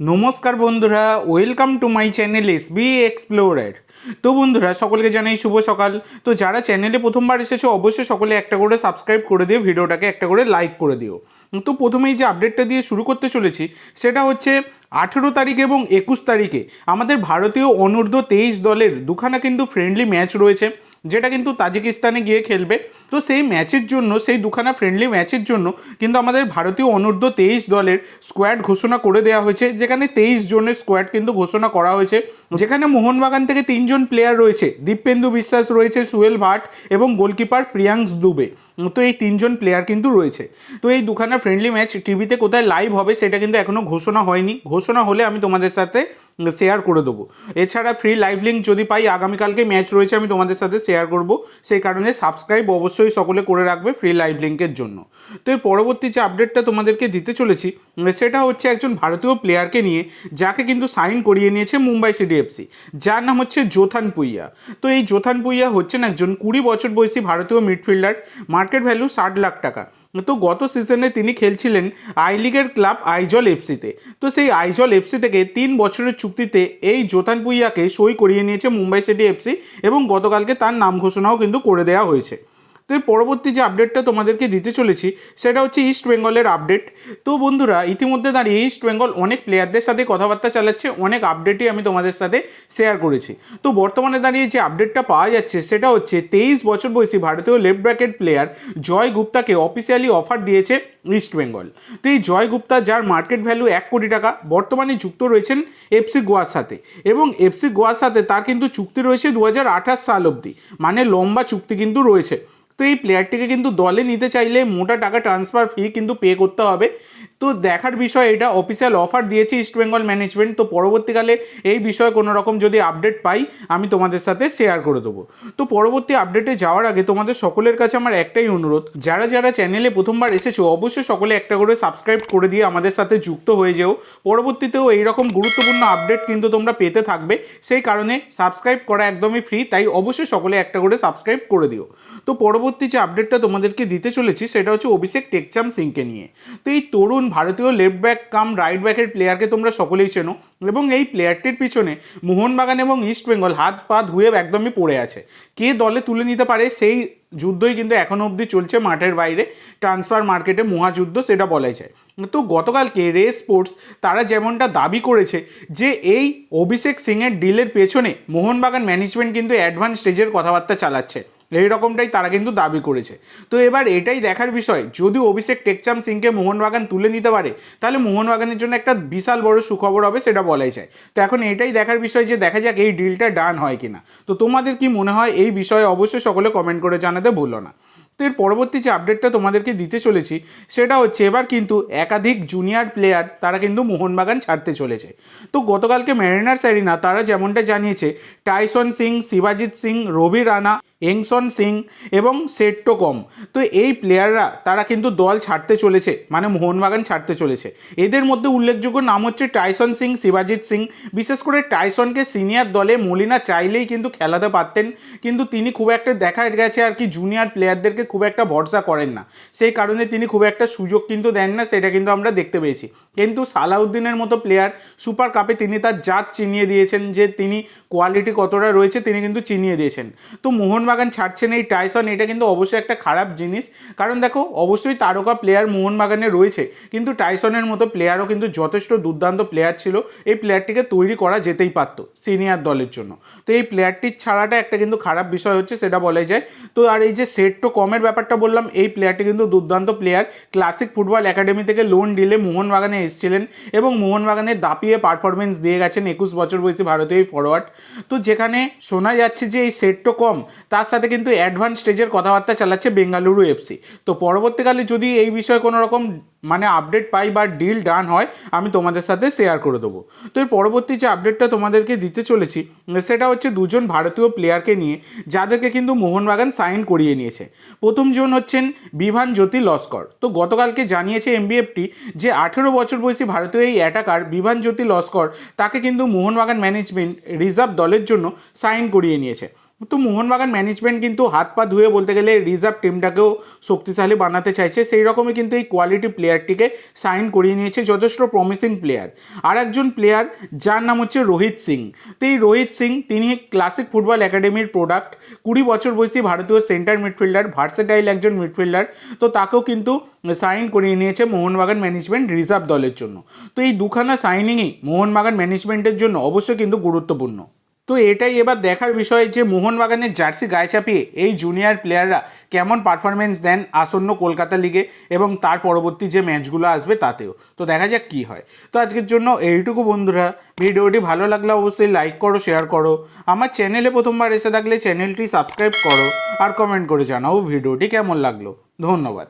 নমস্কার বন্ধুরা, welcome to my channel S B explorer. তো বন্ধুরা, সকলকে জানাই শুভ সকাল। তো যারা চ্যানেলে প্রথমবার এসেছ, অবশ্যই সকলে একটা করে সাবস্ক্রাইব করে দিও, ভিডিওটাকে একটা করে লাইক করে দিও। তো প্রথমেই যে আপডেটটা দিয়ে শুরু করতে চলেছি, সেটা হচ্ছে আঠেরো তারিখ এবং একুশ তারিখে আমাদের ভারতীয় অনূর্ধ্ব তেইশ দলের দুখানা কিন্তু ফ্রেন্ডলি ম্যাচ রয়েছে। যেটা কিন্তু তাজিকিস্তানে গিয়ে খেলবে। তো সেই ম্যাচের জন্য, সেই দুখানা ফ্রেন্ডলি ম্যাচের জন্য কিন্তু আমাদের ভারতীয় অনূর্ধ্ব তেইশ দলের স্কোয়াড ঘোষণা করে দেওয়া হয়েছে, যেখানে তেইশ জনের স্কোয়াড কিন্তু ঘোষণা করা হয়েছে। যেখানে মোহনবাগান থেকে তিনজন প্লেয়ার রয়েছে, দীপেন্দু বিশ্বাস রয়েছে সুয়েল ভাট এবং গোলকিপার প্রিয়াংশ দুবে। তো এই তিনজন প্লেয়ার কিন্তু রয়েছে। তো এই দুখানা ফ্রেন্ডলি ম্যাচ টিভিতে কোথায় লাইভ হবে সেটা কিন্তু এখনও ঘোষণা হয়নি। ঘোষণা হলে আমি তোমাদের সাথে শেয়ার করে দেবো। এছাড়া ফ্রি লাইভ লিঙ্ক যদি পাই, আগামীকালকে ম্যাচ রয়েছে, আমি তোমাদের সাথে শেয়ার করব। সেই কারণে সাবস্ক্রাইব অবশ্যই সকলে করে রাখবে ফ্রি লাইভ লিঙ্কের জন্য। তো এর পরবর্তী যে আপডেটটা তোমাদেরকে দিতে চলেছি, সেটা হচ্ছে একজন ভারতীয় প্লেয়ারকে নিয়ে, যাকে কিন্তু সাইন করিয়ে নিয়েছে মুম্বাই সিটি এফসি যার নাম হচ্ছে জোথান পুইয়া। তো এই জোথান পুইয়া হচ্ছেন একজন কুড়ি বছর বয়সী ভারতীয় মিডফিল্ডার মার্কেট ভ্যালু ষাট লাখ টাকা। তো গত সিজনে তিনি খেলছিলেন আই লিগের ক্লাব আইজল এফসিতে। তো সেই আইজল এফসি থেকে তিন বছরের চুক্তিতে এই জোতান পুইয়াকে সই করিয়ে নিয়েছে মুম্বাই সিটি এফসি এবং গতকালকে তার নাম ঘোষণাও কিন্তু করে দেওয়া হয়েছে। তো পরবর্তী যে আপডেটটা তোমাদেরকে দিতে চলেছি, সেটা হচ্ছে ইস্ট বেঙ্গলের আপডেট তো বন্ধুরা, ইতিমধ্যে দাঁড়িয়ে ইস্ট বেঙ্গল অনেক প্লেয়ারদের সাথে কথাবার্তা চালাচ্ছে, অনেক আপডেটই আমি তোমাদের সাথে শেয়ার করেছি। তো বর্তমানে দাঁড়িয়ে যে আপডেটটা পাওয়া যাচ্ছে, সেটা হচ্ছে তেইশ বছর বয়সী ভারতীয় লেফট ব্র্যাকেট প্লেয়ার জয় গুপ্তাকে অফিসিয়ালি অফার দিয়েছে ইস্ট বেঙ্গল তো এই জয় গুপ্তা, যার মার্কেট ভ্যালু এক কোটি টাকা, বর্তমানে যুক্ত রয়েছেন এফসি গোয়ার সাথে। এবং এফসি গোয়ার সাথে তার কিন্তু চুক্তি রয়েছে দু হাজার আঠাশ সাল অবধি। মানে লম্বা চুক্তি কিন্তু রয়েছে। তো এই প্লেয়ারটিকে কিন্তু দলে নিতে চাইলে মোটা টাকা ট্রান্সফার ফি কিন্তু পে করতে হবে। তো দেখার বিষয় এটা অফিসিয়াল অফার দিয়েছে ইস্টবেঙ্গল ম্যানেজমেন্ট তো পরবর্তীকালে এই বিষয়ে কোনো রকম যদি আপডেট পাই, আমি তোমাদের সাথে শেয়ার করে দেবো। তো পরবর্তী আপডেটে যাওয়ার আগে তোমাদের সকলের কাছে আমার একটাই অনুরোধ, যারা যারা চ্যানেলে প্রথমবার এসেছ, অবশ্যই সকলে একটা করে সাবস্ক্রাইব করে দিয়ে আমাদের সাথে যুক্ত হয়ে যেও। পরবর্তীতেও এইরকম গুরুত্বপূর্ণ আপডেট কিন্তু তোমরা পেতে থাকবে, সেই কারণে সাবস্ক্রাইব করা একদমই ফ্রি তাই অবশ্যই সকলে একটা করে সাবস্ক্রাইব করে দিও। তো পরবর্তী যে আপডেটটা তোমাদেরকে দিতে চলেছি, সেটা হচ্ছে অভিষেক টেকচাম সিংকে নিয়ে। তো এই তরুণ ভারতীয় লেফট ব্যাক কাম রাইট ব্যাকের প্লেয়ারকে তোমরা সকলেই চেনো এবং এই প্লেয়ারটির পিছনে মোহনবাগান এবং ইস্ট বেঙ্গল হাত পা ধুয়ে একদমই পড়ে আছে। কে দলে তুলে নিতে পারে সেই যুদ্ধই কিন্তু এখনও অবধি চলছে মাঠের বাইরে। ট্রান্সফার মার্কেটে মহাযুদ্ধ সেটা বলাই যায়। তো গতকালকে রে স্পোর্টস তারা যেমনটা দাবি করেছে যে এই অভিষেক সিংয়ের ডিলের পেছনে মোহনবাগান ম্যানেজমেন্ট কিন্তু অ্যাডভান্স স্টেজের কথাবার্তা চালাচ্ছে। এই রকমটাই তারা কিন্তু দাবি করেছে। তো এবার এটাই দেখার বিষয়, যদি অভিষেক টেকচাম সিংকে মোহনবাগান তুলে নিতে পারে, তাহলে মোহনবাগানের জন্য একটা বিশাল বড় সুখবর হবে সেটা বলাই যায়। তো এখন এটাই দেখার বিষয় যে দেখা যাক এই ডিলটা ডান হয় কিনা। তো তোমাদের কি মনে হয় এই বিষয়ে অবশ্যই সকলে কমেন্ট করে জানাতে ভুলো না। তো এর পরবর্তী যে আপডেটটা তোমাদেরকে দিতে চলেছি, সেটা হচ্ছে এবার কিন্তু একাধিক জুনিয়র প্লেয়ার তারা কিন্তু মোহনবাগান ছাড়তে চলেছে। তো গতকালকে ম্যারিনার স্যারিনা তারা যেমনটা জানিয়েছে টাইসন সিং শিবাজিৎ সিং রবি রানা এংসন সিং এবং সেট্টো কম। তো এই প্লেয়াররা তারা কিন্তু দল ছাড়তে চলেছে মানে মোহনবাগান ছাড়তে চলেছে। এদের মধ্যে উল্লেখযোগ্য নাম হচ্ছে টাইসন সিং, শিবাজিৎ সিং। বিশেষ করে টাইসনকে সিনিয়র দলে মলিনা চাইলেই কিন্তু খেলাতে পারতেন, কিন্তু তিনি খুব একটা দেখা গেছে আর কি জুনিয়র প্লেয়ারদেরকে খুব একটা ভরসা করেন না। সেই কারণে তিনি খুব একটা সুযোগ কিন্তু দেন না, সেটা কিন্তু আমরা দেখতে পেয়েছি। কিন্তু সালাউদ্দিনের মতো প্লেয়ার সুপার কাপে তিনি তার জাত চিনিয়ে দিয়েছেন যে তিনি কোয়ালিটি কতটা রয়েছে তিনি কিন্তু চিনিয়ে দিয়েছেন। তো মোহনবাগান ছাড়ছেন এই টাইসন এটা কিন্তু অবশ্যই একটা খারাপ জিনিস। কারণ দেখো, অবশ্যই তারকা প্লেয়ার মোহনবাগানে রয়েছে, কিন্তু টাইসনের মতো প্লেয়ারও কিন্তু যথেষ্ট দুর্দান্ত প্লেয়ার ছিল। এই প্লেয়ারটিকে তৈরি করা যেতেই পারতো সিনিয়র দলের জন্য। তো এই প্লেয়ারটির ছাড়াটা একটা কিন্তু খারাপ বিষয় হচ্ছে, সেটা বলাই যায়। তো আর এই যে সেটটো কমের ব্যাপারটা বললাম, এই প্লেয়ারটি কিন্তু দুর্দান্ত প্লেয়ার ক্লাসিক ফুটবল একাডেমি থেকে লোন ডিলে মোহনবাগানে এসেছিলেন এবং মোহনবাগানে দাপিয়ে পারফরমেন্স দিয়ে গেছেন একুশ বছর বয়সী ভারতীয় ফরওয়ার্ড তো যেখানে শোনা যাচ্ছে যে এই সেটটো কম, তার সাথে কিন্তু অ্যাডভান্স স্টেজের কথাবার্তা চালাচ্ছে বেঙ্গালুরু এফসি তো পরবর্তীকালে যদি এই বিষয়ে কোনো রকম মানে আপডেট পাই বা ডিল ডান হয়, আমি তোমাদের সাথে শেয়ার করে দেবো। তো এর পরবর্তী যে আপডেটটা তোমাদেরকে দিতে চলেছি, সেটা হচ্ছে দুজন ভারতীয় প্লেয়ারকে নিয়ে, যাদেরকে কিন্তু মোহনবাগান সাইন করিয়ে নিয়েছে। প্রথম জন হচ্ছেন বিভান জ্যোতি লস্কর। তো গতকালকে জানিয়েছে এমবিএফটি যে আঠেরো বছর বয়সী ভারতীয় এই অ্যাটাকার বিভান জ্যোতি লস্কর, তাকে কিন্তু মোহনবাগান ম্যানেজমেন্ট রিজার্ভ দলের জন্য সাইন করিয়ে নিয়েছে। তো মোহনবাগান ম্যানেজমেন্ট কিন্তু হাত পা ধুয়ে বলতে গেলে রিজার্ভ টিমটাকেও শক্তিশালী বানাতে চাইছে। সেই রকমই কিন্তু এই কোয়ালিটি প্লেয়ারটিকে সাইন করিয়ে নিয়েছে যথেষ্ট প্রমিসিং প্লেয়ার আর একজন প্লেয়ার যার নাম হচ্ছে রোহিত সিং। তো এই রোহিত সিং, তিনি ক্লাসিক ফুটবল একাডেমির প্রোডাক্ট কুড়ি বছর বয়সী ভারতীয় সেন্টার মিডফিল্ডার ভার্সেটাইল একজন মিডফিল্ডার তো তাকেও কিন্তু সাইন করিয়ে নিয়েছে মোহনবাগান ম্যানেজমেন্ট রিজার্ভ দলের জন্য। তো এই দুখানা সাইনিংই মোহনবাগান ম্যানেজমেন্টের জন্য অবশ্যই কিন্তু গুরুত্বপূর্ণ। তো এটাই এবার দেখার বিষয় যে মোহনবাগানের জার্সি গায়ে চাপিয়ে এই জুনিয়র প্লেয়াররা কেমন পারফরমেন্স দেন আসন্ন কলকাতা লিগে এবং তার পরবর্তী যে ম্যাচগুলো আসবে তাতেও। তো দেখা যাক কী হয়। তো আজকের জন্য এইটুকু বন্ধুরা। ভিডিওটি ভালো লাগলে অবশ্যই লাইক করো শেয়ার করো। আমার চ্যানেলে প্রথমবার এসে থাকলে চ্যানেলটি সাবস্ক্রাইব করো আর কমেন্ট করে জানাও ভিডিওটি কেমন লাগল। ধন্যবাদ।